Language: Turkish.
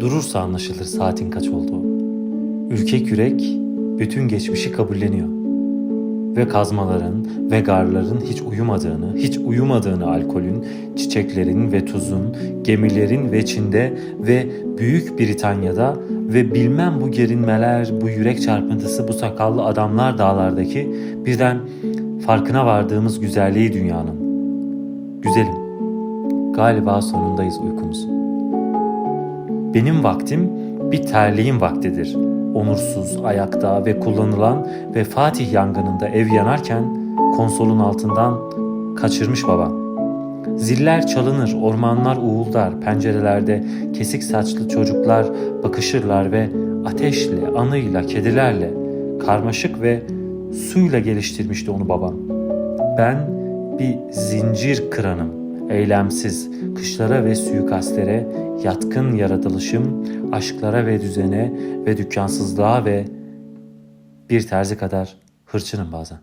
Durursa anlaşılır saatin kaç olduğu. Ürkek yürek bütün geçmişi kabulleniyor. Ve kazmaların ve garların hiç uyumadığını, hiç uyumadığını alkolün, çiçeklerin ve tuzun, gemilerin ve Çin'de ve Büyük Britanya'da ve bilmem bu gerinmeler, bu yürek çarpıntısı, bu sakallı adamlar dağlardaki birden farkına vardığımız güzelliği dünyanın. Güzelim. Galiba sonundayız uykumuzun. Benim vaktim bir terliğin vaktidir. Onursuz, ayakta ve kullanılan ve Fatih yangınında ev yanarken konsolun altından kaçırmış babam. Ziller çalınır, ormanlar uğuldar, pencerelerde kesik saçlı çocuklar bakışırlar ve ateşle, anıyla, kedilerle, karmaşık ve suyla geliştirmişti onu babam. Ben bir zincir kıranım, eylemsiz, kışlara ve suikastlere yatkın yaratılışım, aşklara ve düzene ve dükkansızlığa ve bir terzi kadar hırçınım bazen.